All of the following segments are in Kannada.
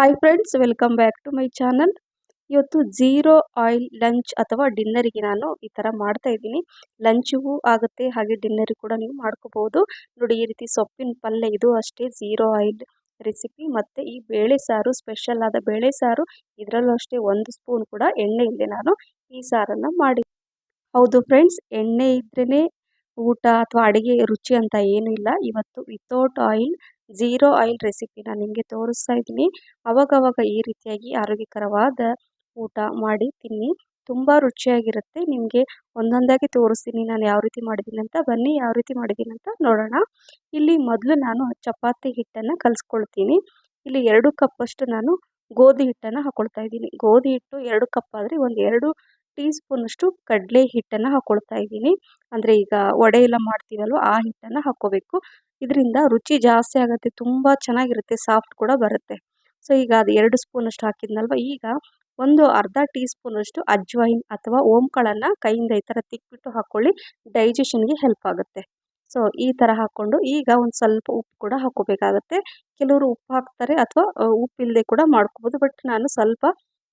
Hi friends welcome back to my channel ಇವತ್ತು ಝೀರೋ ಆಯಿಲ್ ಲಂಚ್ ಅಥವಾ ಡಿನ್ನರಿಗೆ ನಾನು ಈ ಥರ ಮಾಡ್ತಾ ಇದ್ದೀನಿ. ಲಂಚಿಗೂ ಆಗುತ್ತೆ, ಹಾಗೆ ಡಿನ್ನರಿಗೆ ಕೂಡ ನೀವು ಮಾಡ್ಕೋಬೋದು. ನೋಡಿ, ಈ ರೀತಿ ಸೊಪ್ಪಿನ ಪಲ್ಯ ಇದು ಅಷ್ಟೇ ಝೀರೋ ಆಯಿಲ್ ರೆಸಿಪಿ ಮತ್ತು ಈ ಬೇಳೆ ಸಾರು ಸ್ಪೆಷಲ್ ಆದ ಬೇಳೆ ಸಾರು, ಇದರಲ್ಲೂ ಅಷ್ಟೇ ಒಂದು ಸ್ಪೂನ್ ಕೂಡ ಎಣ್ಣೆ ಇಲ್ಲದೆ ನಾನು ಈ ಸಾರನ್ನು ಮಾಡಿ ಹೌದು ಫ್ರೆಂಡ್ಸ್ ಎಣ್ಣೆ ಇದ್ರೇ ಊಟ ಅಥವಾ ಅಡುಗೆ ರುಚಿ ಅಂತ ಏನೂ ಇಲ್ಲ. ಇವತ್ತು ವಿತೌಟ್ ಆಯಿಲ್ ಝೀರೋ ಆಯಿಲ್ ರೆಸಿಪಿನ ನಿಮಗೆ ತೋರಿಸ್ತಾ ಇದ್ದೀನಿ. ಅವಾಗವಾಗ ಈ ರೀತಿಯಾಗಿ ಆರೋಗ್ಯಕರವಾದ ಊಟ ಮಾಡಿ ತಿನ್ನಿ. ತುಂಬ ರುಚಿಯಾಗಿರುತ್ತೆ. ನಿಮಗೆ ಒಂದೊಂದಾಗಿ ತೋರಿಸ್ತೀನಿ. ನಾನು ಯಾವ ರೀತಿ ಮಾಡಿದ್ದೀನಿ ಅಂತ ಬನ್ನಿ. ಯಾವ ರೀತಿ ಮಾಡಿದ್ದೀನಿ ಅಂತ ನೋಡೋಣ. ಇಲ್ಲಿ ಮೊದಲು ನಾನು ಚಪಾತಿ ಹಿಟ್ಟನ್ನು ಕಲಿಸ್ಕೊಳ್ತೀನಿ. ಇಲ್ಲಿ ಎರಡು ಕಪ್ಪಷ್ಟು ನಾನು ಗೋಧಿ ಹಿಟ್ಟನ್ನು ಹಾಕ್ಕೊಳ್ತಾ ಇದ್ದೀನಿ. ಗೋಧಿ ಹಿಟ್ಟು ಎರಡು ಕಪ್ ಆದರೆ ಒಂದು ಎರಡು ಟೀ ಸ್ಪೂನಷ್ಟು ಕಡಲೆ ಹಿಟ್ಟನ್ನು ಹಾಕ್ಕೊಳ್ತಾ ಇದ್ದೀನಿ. ಅಂದರೆ ಈಗ ವಡೆ ಎಲ್ಲ ಮಾಡ್ತೀವಲ್ವ, ಆ ಹಿಟ್ಟನ್ನು ಹಾಕ್ಕೋಬೇಕು ಇದರಿಂದ ರುಚಿ ಜಾಸ್ತಿ ಆಗುತ್ತೆ, ತುಂಬ ಚೆನ್ನಾಗಿರುತ್ತೆ, ಸಾಫ್ಟ್ ಕೂಡ ಬರುತ್ತೆ. ಸೊ, ಈಗ ಅದು ಎರಡು ಸ್ಪೂನಷ್ಟು ಹಾಕಿದ್ನಲ್ವ, ಈಗ ಒಂದು ಅರ್ಧ ಟೀ ಸ್ಪೂನಷ್ಟು ಅಜ್ವೈನ್ ಅಥವಾ ಓಂಕಾಳನ್ನು ಕೈಯಿಂದ ಈ ಥರ ತಿಕ್ಬಿಟ್ಟು ಹಾಕ್ಕೊಳ್ಳಿ ಡೈಜೆಷನ್ಗೆ ಹೆಲ್ಪ್ ಆಗುತ್ತೆ. ಸೊ, ಈ ಥರ ಹಾಕ್ಕೊಂಡು ಈಗ ಒಂದು ಸ್ವಲ್ಪ ಉಪ್ಪು ಕೂಡ ಹಾಕ್ಕೋಬೇಕಾಗತ್ತೆ ಕೆಲವರು ಉಪ್ಪು ಹಾಕ್ತಾರೆ ಅಥವಾ ಉಪ್ಪಿಲ್ಲದೆ ಕೂಡ ಮಾಡ್ಕೋಬೋದು, ಬಟ್ ನಾನು ಸ್ವಲ್ಪ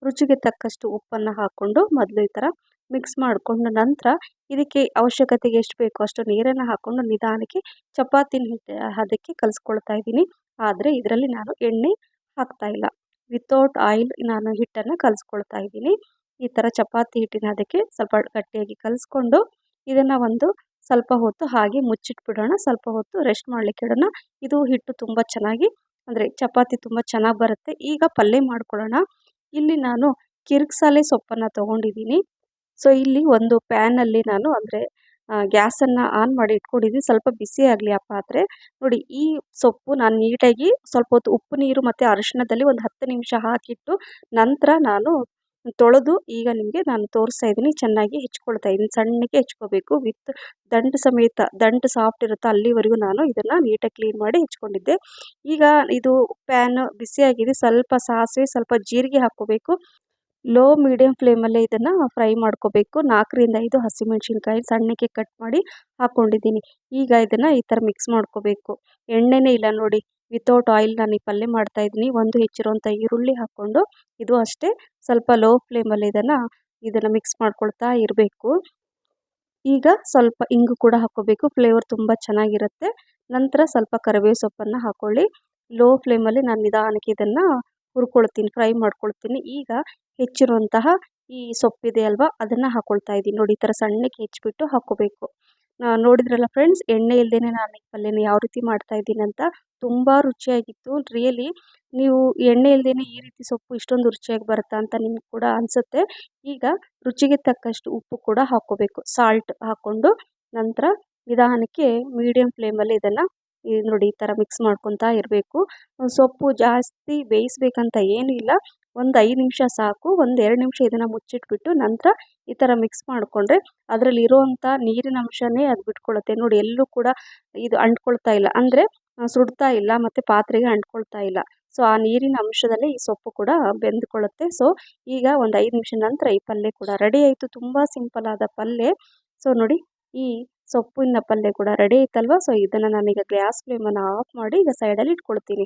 ರುಚಿಗೆ ತಕ್ಕಷ್ಟು ಉಪ್ಪನ್ನು ಹಾಕ್ಕೊಂಡು ಮೊದಲು ಈ ಥರ ಮಿಕ್ಸ್ ಮಾಡಿಕೊಂಡ ನಂತರ ಇದಕ್ಕೆ ಅವಶ್ಯಕತೆಗೆ ಎಷ್ಟು ಬೇಕೋ ಅಷ್ಟು ನೀರನ್ನು ಹಾಕ್ಕೊಂಡು ನಿಧಾನಕ್ಕೆ ಚಪಾತಿನ ಹಿಟ್ಟು ಅದಕ್ಕೆ ಕಲಿಸ್ಕೊಳ್ತಾ ಇದ್ದೀನಿ. ಆದರೆ ಇದರಲ್ಲಿ ನಾನು ಎಣ್ಣೆ ಹಾಕ್ತಾ ಇಲ್ಲ. ವಿತೌಟ್ ಆಯಿಲ್ ನಾನು ಹಿಟ್ಟನ್ನು ಕಲಿಸ್ಕೊಳ್ತಾ ಇದ್ದೀನಿ. ಈ ಥರ ಚಪಾತಿ ಹಿಟ್ಟಿನ ಅದಕ್ಕೆ ಸ್ವಲ್ಪ ಗಟ್ಟಿಯಾಗಿ ಕಲಿಸ್ಕೊಂಡು ಇದನ್ನು ಒಂದು ಸ್ವಲ್ಪ ಹೊತ್ತು ಹಾಗೆ ಮುಚ್ಚಿಟ್ಬಿಡೋಣ. ಸ್ವಲ್ಪ ಹೊತ್ತು ರೆಸ್ಟ್ ಮಾಡಲಿಕ್ಕೆ ಇಡೋಣ ಇದು ಹಿಟ್ಟು ತುಂಬ ಚೆನ್ನಾಗಿ, ಅಂದರೆ ಚಪಾತಿ ತುಂಬ ಚೆನ್ನಾಗಿ ಬರುತ್ತೆ. ಈಗ ಪಲ್ಯ ಮಾಡ್ಕೊಳ್ಳೋಣ. ಇಲ್ಲಿ ನಾನು ಕಿರ್ಕ್ಸಾಲೆ ಸೊಪ್ಪನ್ನು ತೊಗೊಂಡಿದ್ದೀನಿ. ಸೊ ಇಲ್ಲಿ ಒಂದು ಪ್ಯಾನಲ್ಲಿ ನಾನು ಅಂದರೆ ಗ್ಯಾಸನ್ನು ಆನ್ ಮಾಡಿ ಇಟ್ಕೊಂಡಿದ್ದೀನಿ. ಸ್ವಲ್ಪ ಬಿಸಿ ಆಗಲಿ ಆ ಪಾತ್ರೆ ನೋಡಿ, ಈ ಸೊಪ್ಪು ನಾನು ನೀಟಾಗಿ ಸ್ವಲ್ಪ ಹೊತ್ತು ಉಪ್ಪು, ನೀರು ಮತ್ತು ಅರಿಶಿಣದಲ್ಲಿ ಒಂದು ಹತ್ತು ನಿಮಿಷ ಹಾಕಿಟ್ಟು ನಂತರ ನಾನು ತೊಳೆದು ಈಗ ನಿಮಗೆ ನಾನು ತೋರಿಸ್ತಾ ಇದ್ದೀನಿ. ಚೆನ್ನಾಗಿ ಹೆಚ್ಕೊಳ್ತಾ ಇದ್ದೀನಿ. ಸಣ್ಣಕ್ಕೆ ಹೆಚ್ಕೋಬೇಕು. ವಿತ್ ದಂಟು ಸಮೇತ ದಂಟು ಸಾಫ್ಟ್ ಇರುತ್ತೆ ಅಲ್ಲಿವರೆಗೂ ನಾನು ಇದನ್ನು ನೀಟಾಗಿ ಕ್ಲೀನ್ ಮಾಡಿ ಹೆಚ್ಕೊಂಡಿದ್ದೆ. ಈಗ ಇದು ಪ್ಯಾನ್ ಬಿಸಿಯಾಗಿದೆ. ಸ್ವಲ್ಪ ಸಾಸಿವೆ, ಸ್ವಲ್ಪ ಜೀರಿಗೆ ಹಾಕ್ಕೋಬೇಕು. ಲೋ ಮೀಡಿಯಂ ಫ್ಲೇಮಲ್ಲೇ ಇದನ್ನು ಫ್ರೈ ಮಾಡ್ಕೋಬೇಕು. ನಾಲ್ಕರಿಂದ ಐದು ಹಸಿಮೆಣ್ಸಿನ್ಕಾಯಿ ಸಣ್ಣಕ್ಕೆ ಕಟ್ ಮಾಡಿ ಹಾಕ್ಕೊಂಡಿದ್ದೀನಿ ಈಗ ಇದನ್ನು ಈ ಥರ ಮಿಕ್ಸ್ ಮಾಡ್ಕೋಬೇಕು. ಎಣ್ಣೆನೇ ಇಲ್ಲ ನೋಡಿ ವಿತೌಟ್ ಆಯಿಲ್ ನಾನು ಈ ಪಲ್ಯ ಮಾಡ್ತಾಯಿದ್ದೀನಿ ಒಂದು ಹೆಚ್ಚಿರುವಂಥ ಈರುಳ್ಳಿ ಹಾಕ್ಕೊಂಡು ಇದು ಅಷ್ಟೇ, ಸ್ವಲ್ಪ ಲೋ ಫ್ಲೇಮಲ್ಲಿ ಇದನ್ನು ಇದನ್ನು ಮಿಕ್ಸ್ ಮಾಡ್ಕೊಳ್ತಾ ಇರಬೇಕು. ಈಗ ಸ್ವಲ್ಪ ಇಂಗು ಕೂಡ ಹಾಕ್ಕೋಬೇಕು. ಫ್ಲೇವರ್ ತುಂಬ ಚೆನ್ನಾಗಿರುತ್ತೆ. ನಂತರ ಸ್ವಲ್ಪ ಕರಿಬೇವು ಸೊಪ್ಪನ್ನು ಹಾಕ್ಕೊಳ್ಳಿ ಲೋ ಫ್ಲೇಮಲ್ಲಿ ನಾನು ನಿಧಾನಕ್ಕೆ ಇದನ್ನು ಹುರ್ಕೊಳ್ತೀನಿ ಫ್ರೈ ಮಾಡ್ಕೊಳ್ತೀನಿ. ಈಗ ಹೆಚ್ಚಿರುವಂತಹ ಈ ಸೊಪ್ಪಿದೆ ಅಲ್ವಾ, ಅದನ್ನು ಹಾಕ್ಕೊಳ್ತಾ ಇದ್ದೀನಿ. ನೋಡಿ, ಈ ಥರ ಸಣ್ಣಕ್ಕೆ ಹೆಚ್ಚಿಬಿಟ್ಟು ಹಾಕ್ಕೋಬೇಕು. ನೋಡಿದ್ರಲ್ಲ ಫ್ರೆಂಡ್ಸ್ ಎಣ್ಣೆ ಇಲ್ಲದೇ ನಾನು ಪಲ್ಯನ ಯಾವ ರೀತಿ ಮಾಡ್ತಾ ಇದ್ದೀನಿ ಅಂತ ತುಂಬ ರುಚಿಯಾಗಿತ್ತು. ರಿಯಲಿ ನೀವು ಎಣ್ಣೆ ಇಲ್ಲದೇ ಈ ರೀತಿ ಸೊಪ್ಪು ಇಷ್ಟೊಂದು ರುಚಿಯಾಗಿ ಬರುತ್ತಾ ಅಂತ ನಿಮ್ಗೆ ಕೂಡ ಅನಿಸುತ್ತೆ. ಈಗ ರುಚಿಗೆ ತಕ್ಕಷ್ಟು ಉಪ್ಪು ಕೂಡ ಹಾಕ್ಕೋಬೇಕು. ಸಾಲ್ಟ್ ಹಾಕ್ಕೊಂಡು ನಂತರ ನಿಧಾನಕ್ಕೆ ಮೀಡಿಯಮ್ ಫ್ಲೇಮಲ್ಲಿ ಇದನ್ನು ಈ ನೋಡಿ ಈ ಥರ ಮಿಕ್ಸ್ ಮಾಡ್ಕೊತಾ ಇರಬೇಕು. ಸೊಪ್ಪು ಜಾಸ್ತಿ ಬೇಯಿಸ್ಬೇಕಂತ ಏನೂ ಇಲ್ಲ. ಒಂದು ಐದು ನಿಮಿಷ ಸಾಕು, ಒಂದು ಎರಡು ನಿಮಿಷ ಇದನ್ನು ಮುಚ್ಚಿಟ್ಬಿಟ್ಟು ನಂತರ ಈ ಥರ ಮಿಕ್ಸ್ ಮಾಡಿಕೊಂಡ್ರೆ ಅದರಲ್ಲಿ ಇರೋವಂಥ ನೀರಿನ ಅಂಶನೇ ಅದು ಬಿಟ್ಕೊಳ್ಳುತ್ತೆ ನೋಡಿ ಎಲ್ಲೂ ಕೂಡ ಇದು ಅಂಟ್ಕೊಳ್ತಾ ಇಲ್ಲ. ಅಂದರೆ ಸುಡ್ತಾ ಇಲ್ಲ ಮತ್ತು ಪಾತ್ರೆಗೆ ಅಂಟ್ಕೊಳ್ತಾ ಇಲ್ಲ. ಸೊ, ಆ ನೀರಿನ ಅಂಶದಲ್ಲೇ ಈ ಸೊಪ್ಪು ಕೂಡ ಬೆಂದ್ಕೊಳ್ಳುತ್ತೆ ಸೊ, ಈಗ ಒಂದು ಐದು ನಿಮಿಷ ನಂತರ ಈ ಪಲ್ಯ ಕೂಡ ರೆಡಿ ಆಯಿತು. ತುಂಬ ಸಿಂಪಲ್ ಆದ ಪಲ್ಯ ಸೊ, ನೋಡಿ ಈ ಸೊಪ್ಪಿನ ಪಲ್ಯ ಕೂಡ ರೆಡಿ ಐತಲ್ವ? ಸೊ ಇದನ್ನು ನಾನೀಗ ಗ್ಯಾಸ್ ಫ್ಲೇಮನ್ನು ಆಫ್ ಮಾಡಿ ಈಗ ಸೈಡಲ್ಲಿ ಇಟ್ಕೊಳ್ತೀನಿ.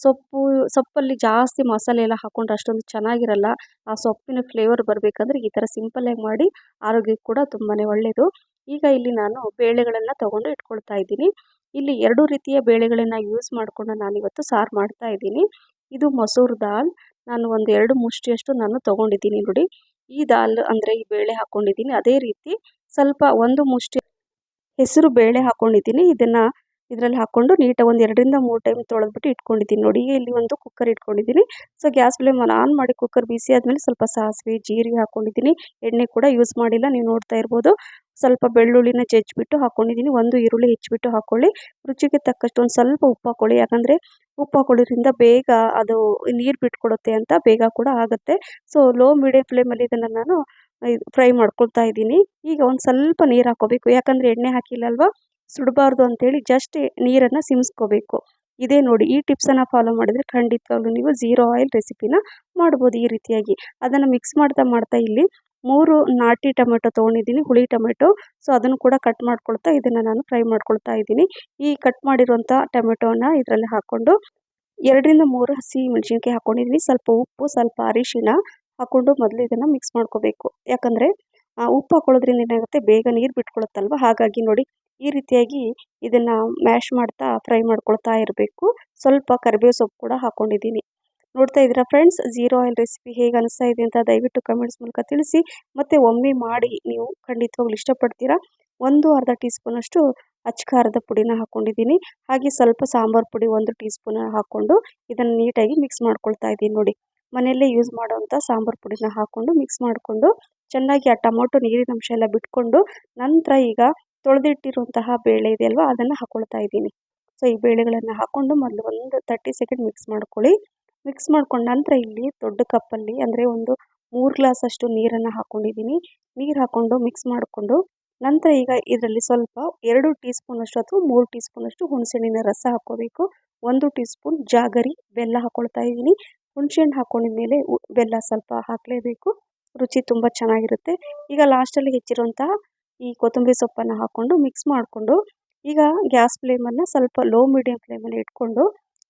ಸೊಪ್ಪು, ಸೊಪ್ಪಲ್ಲಿ ಜಾಸ್ತಿ ಮಸಾಲೆ ಎಲ್ಲ ಹಾಕೊಂಡ್ರೆ ಅಷ್ಟೊಂದು ಚೆನ್ನಾಗಿರಲ್ಲ. ಆ ಸೊಪ್ಪಿನ ಫ್ಲೇವರ್ ಬರಬೇಕಂದ್ರೆ ಈ ಥರ ಸಿಂಪಲ್ಲಾಗಿ ಮಾಡಿ ಆರೋಗ್ಯಕ್ಕೆ ಕೂಡ ತುಂಬಾ ಒಳ್ಳೆಯದು ಈಗ ಇಲ್ಲಿ ನಾನು ಬೇಳೆಗಳನ್ನು ತೊಗೊಂಡು ಇಟ್ಕೊಳ್ತಾ ಇದ್ದೀನಿ. ಇಲ್ಲಿ ಎರಡು ರೀತಿಯ ಬೇಳೆಗಳನ್ನು ಯೂಸ್ ಮಾಡಿಕೊಂಡು ನಾನಿವತ್ತು ಸಾರು ಮಾಡ್ತಾ ಇದ್ದೀನಿ. ಇದು ಮಸೂರ್ ದಾಲ್. ನಾನು ಒಂದು ಎರಡು ಮುಷ್ಟಿಯಷ್ಟು ನಾನು ತೊಗೊಂಡಿದ್ದೀನಿ ನೋಡಿ. ಈ ದಾಲ್ ಅಂದರೆ ಈ ಬೇಳೆ ಹಾಕ್ಕೊಂಡಿದ್ದೀನಿ ಅದೇ ರೀತಿ ಸ್ವಲ್ಪ ಒಂದು ಮುಷ್ಟಿ ಹೆಸರು ಬೇಳೆ ಹಾಕ್ಕೊಂಡಿದ್ದೀನಿ ಇದನ್ನು ಇದರಲ್ಲಿ ಹಾಕ್ಕೊಂಡು ನೀಟಾಗಿ ಒಂದು ಎರಡರಿಂದ ಮೂರು ಟೈಮ್ ತೊಳೆದ್ಬಿಟ್ಟು ಇಟ್ಕೊಂಡಿದ್ದೀನಿ. ನೋಡಿ ಇಲ್ಲಿ ಒಂದು ಕುಕ್ಕರ್ ಇಟ್ಕೊಂಡಿದ್ದೀನಿ. ಸೊ ಗ್ಯಾಸ್ ಫ್ಲೇಮ್ ಆನ್ ಮಾಡಿ ಕುಕ್ಕರ್ ಬಿಸಿ ಆದಮೇಲೆ ಸ್ವಲ್ಪ ಸಾಸಿವೆ, ಜೀರಿಗೆ ಹಾಕ್ಕೊಂಡಿದ್ದೀನಿ ಎಣ್ಣೆ ಕೂಡ ಯೂಸ್ ಮಾಡಿಲ್ಲ, ನೀವು ನೋಡ್ತಾ ಇರ್ಬೋದು. ಸ್ವಲ್ಪ ಬೆಳ್ಳುಳ್ಳಿನ ಚೆಚ್ಚಿಬಿಟ್ಟು ಹಾಕ್ಕೊಂಡಿದ್ದೀನಿ ಒಂದು ಈರುಳ್ಳಿ ಹೆಚ್ಚಿಬಿಟ್ಟು ಹಾಕ್ಕೊಳ್ಳಿ ರುಚಿಗೆ ತಕ್ಕಷ್ಟು ಒಂದು ಸ್ವಲ್ಪ ಉಪ್ಪು ಹಾಕ್ಕೊಳ್ಳಿ ಯಾಕಂದರೆ ಉಪ್ಪು ಹಾಕೊಳ್ಳೋದ್ರಿಂದ ಬೇಗ ಅದು ನೀರು ಬಿಟ್ಕೊಡುತ್ತೆ ಅಂತ ಬೇಗ ಕೂಡ ಆಗುತ್ತೆ. ಸೊ ಲೋ ಮೀಡಿಯಮ್ ಫ್ಲೇಮಲ್ಲಿ ಇದನ್ನು ನಾನು ಫ್ರೈ ಮಾಡ್ಕೊಳ್ತಾ ಇದ್ದೀನಿ. ಈಗ ಒಂದು ಸ್ವಲ್ಪ ನೀರು ಹಾಕ್ಕೋಬೇಕು ಯಾಕಂದರೆ ಎಣ್ಣೆ ಹಾಕಿಲ್ಲಲ್ವ? ಸುಡಬಾರ್ದು ಅಂತೇಳಿ ಜಸ್ಟ್ ನೀರನ್ನು ಸಿಮ್ಸ್ಕೋಬೇಕು. ಇದೇ ನೋಡಿ, ಈ ಟಿಪ್ಸನ್ನು ಫಾಲೋ ಮಾಡಿದರೆ ಖಂಡಿತವಾಗ್ಲೂ ನೀವು ಝೀರೋ ಆಯಿಲ್ ರೆಸಿಪಿನ ಮಾಡ್ಬೋದು ಈ ರೀತಿಯಾಗಿ. ಅದನ್ನು ಮಿಕ್ಸ್ ಮಾಡ್ತಾ ಮಾಡ್ತಾ ಇಲ್ಲಿ ಮೂರು ನಾಟಿ ಟೊಮೆಟೊ ತೊಗೊಂಡಿದ್ದೀನಿ, ಹುಳಿ ಟೊಮೆಟೊ. ಸೊ ಅದನ್ನು ಕೂಡ ಕಟ್ ಮಾಡ್ಕೊಳ್ತಾ ಇದನ್ನು ನಾನು ಫ್ರೈ ಮಾಡ್ಕೊಳ್ತಾ ಇದ್ದೀನಿ. ಈ ಕಟ್ ಮಾಡಿರುವಂಥ ಟೊಮೆಟೊನ ಇದರಲ್ಲಿ ಹಾಕ್ಕೊಂಡು ಎರಡರಿಂದ ಮೂರು ಹಸಿ ಮೆಣಸಿನ್ಕಾಯಿ ಹಾಕ್ಕೊಂಡಿದ್ದೀನಿ ಸ್ವಲ್ಪ ಉಪ್ಪು, ಸ್ವಲ್ಪ ಅರಿಶಿಣ ಹಾಕ್ಕೊಂಡು ಮೊದಲು ಇದನ್ನು ಮಿಕ್ಸ್ ಮಾಡ್ಕೋಬೇಕು. ಯಾಕಂದರೆ ಉಪ್ಪು ಹಾಕೊಳ್ಳೋದ್ರಿಂದ ಏನಾಗುತ್ತೆ? ಬೇಗ ನೀರು ಬಿಟ್ಕೊಳುತ್ತಲ್ವ? ಹಾಗಾಗಿ ನೋಡಿ, ಈ ರೀತಿಯಾಗಿ ಇದನ್ನು ಮ್ಯಾಶ್ ಮಾಡ್ತಾ ಫ್ರೈ ಮಾಡ್ಕೊಳ್ತಾ ಇರಬೇಕು. ಸ್ವಲ್ಪ ಕರಿಬೇವು ಸೊಪ್ಪು ಕೂಡ ಹಾಕ್ಕೊಂಡಿದ್ದೀನಿ ನೋಡ್ತಾ ಇದ್ದೀರಾ ಫ್ರೆಂಡ್ಸ್ ಜೀರೋ ಆಯಿಲ್ ರೆಸಿಪಿ ಹೇಗೆ ಅನಿಸ್ತಾ ಇದೆ ಅಂತ ದಯವಿಟ್ಟು ಕಮೆಂಟ್ಸ್ ಮೂಲಕ ತಿಳಿಸಿ. ಮತ್ತು ಒಮ್ಮೆ ಮಾಡಿ ನೀವು ಖಂಡಿತವಾಗ್ಲು ಇಷ್ಟಪಡ್ತೀರಾ? ಒಂದು ಅರ್ಧ ಟೀ ಸ್ಪೂನಷ್ಟು ಅಚ್ಚ ಖಾರದ ಪುಡಿನ ಹಾಕ್ಕೊಂಡಿದ್ದೀನಿ ಹಾಗೆ ಸ್ವಲ್ಪ ಸಾಂಬಾರು ಪುಡಿ ಒಂದು ಟೀ ಸ್ಪೂನ್ ಹಾಕ್ಕೊಂಡು ಇದನ್ನು ನೀಟಾಗಿ ಮಿಕ್ಸ್ ಮಾಡ್ಕೊಳ್ತಾ ಇದ್ದೀನಿ ನೋಡಿ. ಮನೆಯಲ್ಲೇ ಯೂಸ್ ಮಾಡೋವಂಥ ಸಾಂಬಾರು ಪುಡಿನ ಹಾಕ್ಕೊಂಡು ಮಿಕ್ಸ್ ಮಾಡಿಕೊಂಡು ಚೆನ್ನಾಗಿ ಆ ಟೊಮೊಟೊ ನೀರಿನ ಅಂಶ ಎಲ್ಲ ಬಿಟ್ಕೊಂಡು ನಂತರ ಈಗ ತೊಳೆದಿಟ್ಟಿರುವಂತಹ ಬೇಳೆ ಇದೆಯಲ್ವ ಅದನ್ನು ಹಾಕ್ಕೊಳ್ತಾ ಇದ್ದೀನಿ. ಸೊ ಈ ಬೇಳೆಗಳನ್ನು ಹಾಕ್ಕೊಂಡು ಮೊದಲು ಒಂದು ತರ್ಟಿ ಸೆಕೆಂಡ್ ಮಿಕ್ಸ್ ಮಾಡ್ಕೊಳ್ಳಿ. ಮಿಕ್ಸ್ ಮಾಡ್ಕೊಂಡು ನಂತರ ಇಲ್ಲಿ ದೊಡ್ಡ ಕಪ್ಪಲ್ಲಿ ಅಂದರೆ ಒಂದು ಮೂರು ಗ್ಲಾಸಷ್ಟು ನೀರನ್ನು ಹಾಕ್ಕೊಂಡಿದ್ದೀನಿ ನೀರು ಹಾಕ್ಕೊಂಡು ಮಿಕ್ಸ್ ಮಾಡಿಕೊಂಡು ನಂತರ ಈಗ ಇದರಲ್ಲಿ ಸ್ವಲ್ಪ ಎರಡು ಟೀ ಸ್ಪೂನಷ್ಟು ಅಥವಾ ಮೂರು ಟೀ ಸ್ಪೂನಷ್ಟು ಹುಣಸೆಹಣ್ಣಿನ ರಸ ಹಾಕ್ಕೋಬೇಕು. ಒಂದು ಟೀ ಸ್ಪೂನ್ ಜಾಗರಿ, ಬೆಲ್ಲ ಹಾಕ್ಕೊಳ್ತಾ ಇದ್ದೀನಿ. ಹುಣಸೆಹಣ್ಣು ಹಾಕ್ಕೊಂಡಿದ್ಮೇಲೆ ಬೆಲ್ಲ ಸ್ವಲ್ಪ ಹಾಕಲೇಬೇಕು. ರುಚಿ ತುಂಬ ಚೆನ್ನಾಗಿರುತ್ತೆ. ಈಗ ಲಾಸ್ಟಲ್ಲಿ ಹೆಚ್ಚಿರುವಂತಹ ಈ ಕೊತ್ತಂಬರಿ ಸೊಪ್ಪನ್ನು ಹಾಕ್ಕೊಂಡು ಮಿಕ್ಸ್ ಮಾಡಿಕೊಂಡು ಈಗ ಗ್ಯಾಸ್ ಫ್ಲೇಮನ್ನು ಸ್ವಲ್ಪ ಲೋ ಮೀಡಿಯಮ್ ಫ್ಲೇಮಲ್ಲಿ ಇಟ್ಕೊಂಡು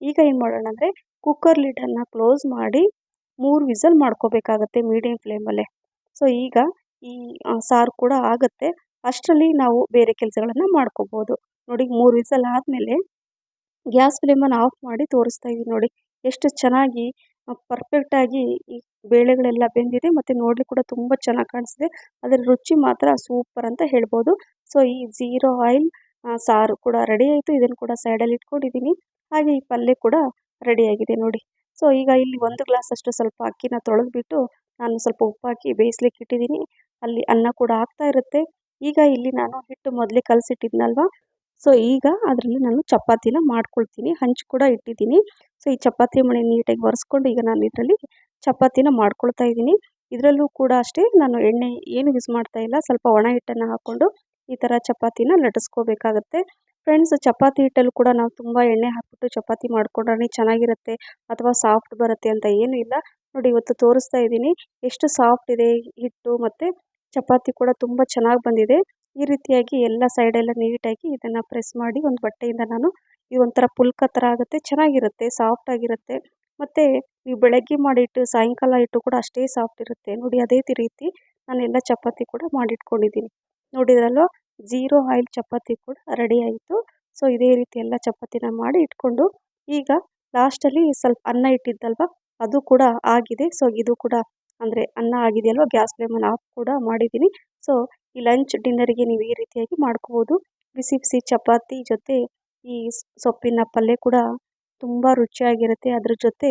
ಈಗ ಏನು ಮಾಡೋಣ ಅಂದರೆ ಕುಕ್ಕರ್ ಲಿಡನ್ನು ಕ್ಲೋಸ್ ಮಾಡಿ ಮೂರು ವಿಸಲ್ ಮಾಡ್ಕೋಬೇಕಾಗತ್ತೆ ಮೀಡಿಯಮ್ ಫ್ಲೇಮಲ್ಲೇ ಸೊ ಈಗ ಈ ಸಾರು ಕೂಡ ಆಗುತ್ತೆ. ಅಷ್ಟರಲ್ಲಿ ನಾವು ಬೇರೆ ಕೆಲಸಗಳನ್ನು ಮಾಡ್ಕೋಬೋದು. ನೋಡಿ, ಮೂರು ವಿಸಲ್ ಆದಮೇಲೆ ಗ್ಯಾಸ್ ಫ್ಲೇಮನ್ನು ಆಫ್ ಮಾಡಿ ತೋರಿಸ್ತಾ ಇದ್ದೀನಿ ನೋಡಿ. ಎಷ್ಟು ಚೆನ್ನಾಗಿ ಪರ್ಫೆಕ್ಟಾಗಿ ಈ ಬೇಳೆಗಳೆಲ್ಲ ಬೆಂದಿದೆ ಮತ್ತು ನೋಡಲಿಕ್ಕೆ ಕೂಡ ತುಂಬ ಚೆನ್ನಾಗಿ ಕಾಣಿಸಿದೆ ಅದರ ರುಚಿ ಮಾತ್ರ ಸೂಪರ್ ಅಂತ ಹೇಳ್ಬೋದು. ಸೊ ಈ ಝೀರೋ ಆಯಿಲ್ ಸಾರು ಕೂಡ ರೆಡಿ ಆಯಿತು. ಇದನ್ನು ಕೂಡ ಸೈಡಲ್ಲಿ ಇಟ್ಕೊಂಡಿದ್ದೀನಿ ಹಾಗೆ ಈ ಪಲ್ಯ ಕೂಡ ರೆಡಿಯಾಗಿದೆ ನೋಡಿ. ಸೊ ಈಗ ಇಲ್ಲಿ ಒಂದು ಗ್ಲಾಸಷ್ಟು ಸ್ವಲ್ಪ ಅಕ್ಕಿನ ತೊಳೆದ್ಬಿಟ್ಟು ನಾನು ಸ್ವಲ್ಪ ಉಪ್ಪು ಹಾಕಿ ಬೇಯಿಸ್ಲಿಕ್ಕೆ ಇಟ್ಟಿದ್ದೀನಿ ಅಲ್ಲಿ ಅನ್ನ ಕೂಡ ಆಗ್ತಾ ಇರುತ್ತೆ. ಈಗ ಇಲ್ಲಿ ನಾನು ಹಿಟ್ಟು ಮೊದಲೇ ಕಲಸಿಟ್ಟಿದ್ನಲ್ವ? ಸೊ ಈಗ ಅದರಲ್ಲಿ ನಾನು ಚಪಾತಿನ ಮಾಡ್ಕೊಳ್ತೀನಿ. ಹಂಚು ಕೂಡ ಇಟ್ಟಿದ್ದೀನಿ. ಸೊ ಈ ಚಪಾತಿ ಮಣೆ ನೀಟಾಗಿ ಒರೆಸ್ಕೊಂಡು ಈಗ ನಾನು ಇದರಲ್ಲಿ ಚಪಾತಿನ ಮಾಡ್ಕೊಳ್ತಾ ಇದ್ದೀನಿ. ಇದರಲ್ಲೂ ಕೂಡ ಅಷ್ಟೇ ನಾನು ಎಣ್ಣೆ ಏನು ಯೂಸ್ ಮಾಡ್ತಾ ಇಲ್ಲ. ಸ್ವಲ್ಪ ಒಣ ಹಿಟ್ಟನ್ನು ಹಾಕ್ಕೊಂಡು ಈ ಥರ ಚಪಾತಿನ ಲಟ್ಟಿಸ್ಕೋಬೇಕಾಗತ್ತೆ. ಫ್ರೆಂಡ್ಸ್ ಚಪಾತಿ ಹಿಟ್ಟಲ್ಲೂ ಕೂಡ ನಾವು ತುಂಬ ಎಣ್ಣೆ ಹಾಕ್ಬಿಟ್ಟು ಚಪಾತಿ ಮಾಡ್ಕೊಂಡ್ರೆ ಚೆನ್ನಾಗಿರುತ್ತೆ ಅಥವಾ ಸಾಫ್ಟ್ ಬರುತ್ತೆ ಅಂತ ಏನೂ ಇಲ್ಲ. ನೋಡಿ, ಇವತ್ತು ತೋರಿಸ್ತಾ ಇದ್ದೀನಿ. ಎಷ್ಟು ಸಾಫ್ಟ್ ಇದೆ ಹಿಟ್ಟು ಮತ್ತು ಚಪಾತಿ ಕೂಡ ತುಂಬ ಚೆನ್ನಾಗಿ ಬಂದಿದೆ. ಈ ರೀತಿಯಾಗಿ ಎಲ್ಲ ಸೈಡೆಲ್ಲ ನೀಟಾಗಿ ಇದನ್ನು ಪ್ರೆಸ್ ಮಾಡಿ ಒಂದು ಬಟ್ಟೆಯಿಂದ ನಾನು ಈ ಒಂಥರ ಪುಲ್ಕ ಥರ ಆಗುತ್ತೆ, ಚೆನ್ನಾಗಿರುತ್ತೆ ಸಾಫ್ಟ್ ಆಗಿರುತ್ತೆ. ಮತ್ತು ನೀವು ಬೆಳಗ್ಗೆ ಮಾಡಿಟ್ಟು ಸಾಯಂಕಾಲ ಇಟ್ಟು ಕೂಡ ಅಷ್ಟೇ ಸಾಫ್ಟ್ ಇರುತ್ತೆ. ನೋಡಿ ಅದೇ ರೀತಿ ನಾನು ಎಲ್ಲ ಚಪಾತಿ ಕೂಡ ಮಾಡಿಟ್ಕೊಂಡಿದ್ದೀನಿ. ನೋಡಿದ್ರಲ್ವ? ಜೀರೋ ಆಯಿಲ್ ಚಪಾತಿ ಕೂಡ ರೆಡಿ ಆಯಿತು. ಸೊ ಇದೇ ರೀತಿ ಎಲ್ಲ ಚಪಾತಿನ ಮಾಡಿ ಇಟ್ಕೊಂಡು ಈಗ ಲಾಸ್ಟಲ್ಲಿ ಸ್ವಲ್ಪ ಅನ್ನ ಇಟ್ಟಿದ್ದಲ್ವ? ಅದು ಕೂಡ ಆಗಿದೆ. ಸೊ ಇದು ಕೂಡ ಅಂದರೆ ಅನ್ನ ಆಗಿದೆಯಲ್ವ? ಗ್ಯಾಸ್ ಫ್ಲೇಮನ್ನು ಆಫ್ ಕೂಡ ಮಾಡಿದ್ದೀನಿ. ಸೊ ಈ ಲಂಚ್ ಡಿನ್ನರಿಗೆ ನೀವು ಈ ರೀತಿಯಾಗಿ ಮಾಡ್ಕೋಬೋದು. ಬಿಸಿ ಬಿಸಿ ಚಪಾತಿ ಜೊತೆ ಈ ಸೊಪ್ಪಿನ ಪಲ್ಯ ಕೂಡ ತುಂಬ ರುಚಿಯಾಗಿರುತ್ತೆ. ಅದ್ರ ಜೊತೆ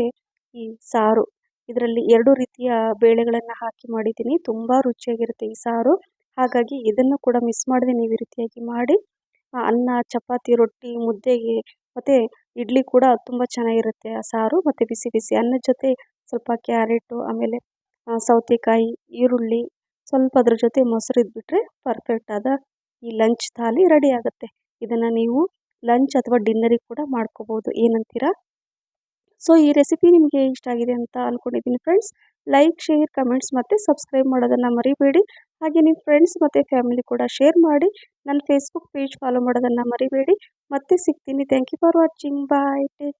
ಈ ಸಾರು. ಇದರಲ್ಲಿ ಎರಡು ರೀತಿಯ ಬೇಳೆಗಳನ್ನು ಹಾಕಿ ಮಾಡಿದ್ದೀನಿ. ತುಂಬ ರುಚಿಯಾಗಿರುತ್ತೆ ಈ ಸಾರು. ಹಾಗಾಗಿ ಇದನ್ನು ಕೂಡ ಮಿಸ್ ಮಾಡದೆ ನೀವು ಈ ರೀತಿಯಾಗಿ ಮಾಡಿ. ಅನ್ನ, ಚಪಾತಿ, ರೊಟ್ಟಿ, ಮುದ್ದೆಗೆ ಮತ್ತು ಇಡ್ಲಿ ಕೂಡ ತುಂಬ ಚೆನ್ನಾಗಿರುತ್ತೆ ಆ ಸಾರು. ಮತ್ತು ಬಿಸಿ ಬಿಸಿ ಅನ್ನದ ಜೊತೆ ಸ್ವಲ್ಪ ಕ್ಯಾರೆಟು, ಆಮೇಲೆ ಸೌತೆಕಾಯಿ, ಈರುಳ್ಳಿ ಸ್ವಲ್ಪ ಅದ್ರ ಜೊತೆ ಮೊಸರು ಇದ್ಬಿಟ್ರೆ ಪರ್ಫೆಕ್ಟ್ ಆದ ಈ ಲಂಚ್ ಥಾಲಿ ರೆಡಿ ಆಗುತ್ತೆ. ಇದನ್ನು ನೀವು ಲಂಚ್ ಅಥವಾ ಡಿನ್ನರಿಗೆ ಕೂಡ ಮಾಡ್ಕೋಬೋದು. ಏನಂತೀರಾ? ಸೊ ಈ ರೆಸಿಪಿ ನಿಮಗೆ ಇಷ್ಟ ಆಗಿದೆ ಅಂತ ಅಂದ್ಕೊಂಡಿದ್ದೀನಿ ಫ್ರೆಂಡ್ಸ್ ಲೈಕ್ ಶೇರ್ ಕಮೆಂಟ್ಸ್ ಮತ್ತು ಸಬ್ಸ್ಕ್ರೈಬ್ ಮಾಡೋದನ್ನು ಮರಿಬೇಡಿ. ಹಾಗೆ ನಿಮ್ಮ ಫ್ರೆಂಡ್ಸ್ ಮತ್ತು ಫ್ಯಾಮಿಲಿ ಕೂಡ ಶೇರ್ ಮಾಡಿ ನನ್ನ ಫೇಸ್ಬುಕ್ ಪೇಜ್ ಫಾಲೋ ಮಾಡೋದನ್ನು ಮರಿಬೇಡಿ. ಮತ್ತೆ ಸಿಗ್ತೀನಿ. Thank you for watching bye take